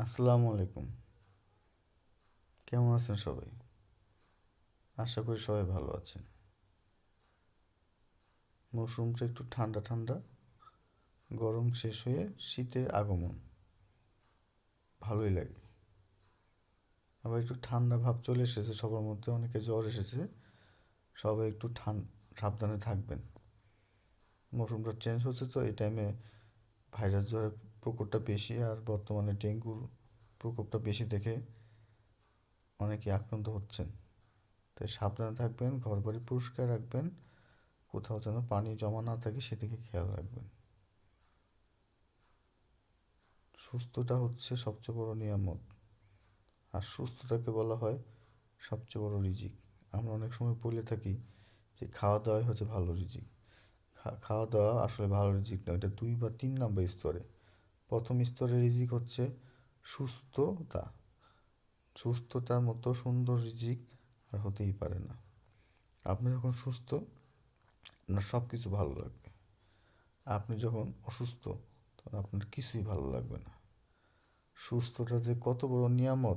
আসসালামু আলাইকুম। কেমন আছেন সবাই? আশা করি সবাই ভালো আছেন। মৌসুমটা একটু ঠান্ডা ঠান্ডা। গরম শেষ হয়ে শীতের আগমন। ভালোই লাগে। আবার একটু ঠান্ডা ভাব চলে এসেছে, সবার মধ্যে অনেকে জ্বর এসেছে। সবাই একটু ঠান, সাবধানে থাকবেন। মৌসুমটা চেঞ্জ হচ্ছে তো, এই টাইমে ভাইরাস জ্বরের প্রকোপটা বেশি আর বর্তমানে ডেঙ্গুর প্রকোপটা বেশি দেখে অনেকে আক্রান্ত হচ্ছেন। তাই সাবধানে থাকবেন ঘর বাড়ি পরিষ্কার রাখবেন, কোথাও যেন পানি জমা না থাকে সেদিকে খেয়াল রাখবেন। সুস্থটা হচ্ছে সবচেয়ে বড় নিয়ামত। আর সুস্থতাকে বলা হয় সবচেয়ে বড় রিজিক। আমরা অনেক সময় বলে থাকি যে খাওয়া দাওয়াই হচ্ছে ভালো রিজিক। খাওয়া দাওয়া আসলে ভালো রিজিক নয়, এটা দুই বা তিন নম্বর স্তরে। প্রথম স্তরে রিজিক হচ্ছে সুস্থতা। সুস্থতার মতো সুন্দর রিজিক আর হতেই পারে না। আপনি যখন সুস্থ, আপনার সব কিছু ভালো লাগবে। আপনি যখন অসুস্থ, তখন আপনার কিছুই ভালো লাগবে না। সুস্থটা যে কত বড় নিয়ামত,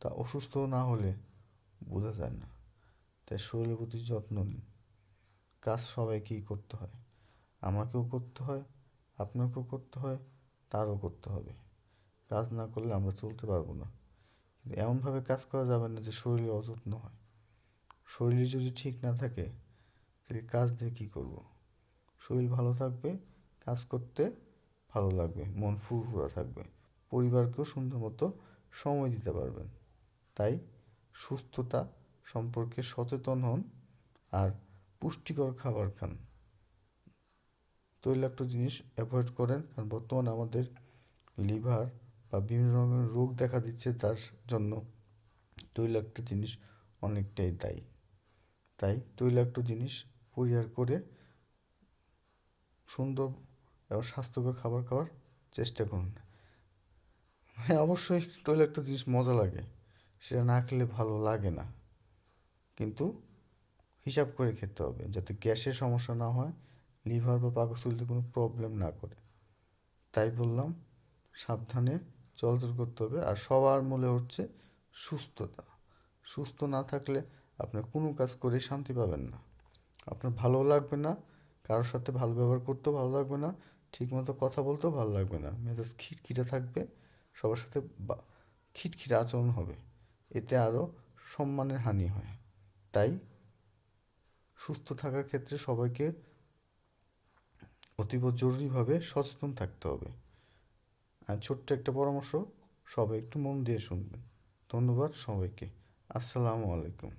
তা অসুস্থ না হলে বোঝা যায় না। তাই শরীরের প্রতি যত্ন নিন। কাজ সবাইকেই করতে হয়। আমাকেও করতে হয়, আপনাকেও করতে হয়, তারও করতে হবে। কাজ না করলে আমরা চলতে পারব না। কিন্তু এমনভাবে কাজ করা যাবে না যে শরীরের অযত্ন হয়। শরীর যদি ঠিক না থাকে, তাহলে কাজ দিয়ে কী করব? শরীর ভালো থাকবে, কাজ করতে ভালো লাগবে, মন ফুরফুরা থাকবে। পরিবারকেও সুন্দর মতো সময় দিতে পারবেন। তাই সুস্থতা সম্পর্কে সচেতন হন আর পুষ্টিকর খাবার খান। তৈলাক্ত জিনিস অ্যাভয়েড করেন, কারণ বর্তমানে আমাদের লিভার বা বিভিন্ন রকমের রোগ দেখা দিচ্ছে তার জন্য তৈলাক্ত জিনিস অনেকটাই দায়ী। তাই তৈলাক্ত জিনিস পরিহার করে সুন্দর এবং স্বাস্থ্যকর খাবার খাওয়ার চেষ্টা করুন। হ্যাঁ অবশ্যই তৈলাক্ত জিনিস মজা লাগে, সেটা না খেলে ভালো লাগে না। কিন্তু হিসাব করে খেতে হবে, যাতে গ্যাসের সমস্যা না হয়, লিভার বা পাকস্থলীতে কোনো প্রবলেম না করে। তাই বললাম, সাবধানে চলাচল করতে হবে আর সবার মূলে হচ্ছে সুস্থতা। সুস্থ না থাকলে আপনি কোনো কাজ করে শান্তি পাবেন না। আপনার ভালো লাগবে না, কারোর সাথে ভালো ব্যবহার করতেও ভালো লাগবে না, ঠিকমতো কথা বলতেও ভালো লাগবে না। মেজাজ খিটখিটে থাকবে, সবার সাথে খিটখিটে আচরণ হবে। এতে আরও সম্মানের হানি হয়। তাই সুস্থ থাকার ক্ষেত্রে সবাইকে অতীব জরুরিভাবে সচেতন থাকতে হবে। আর ছোট্ট একটা পরামর্শ সবাই একটু মন দিয়ে শুনবেন। ধন্যবাদ সবাইকে। আসসালামু আলাইকুম।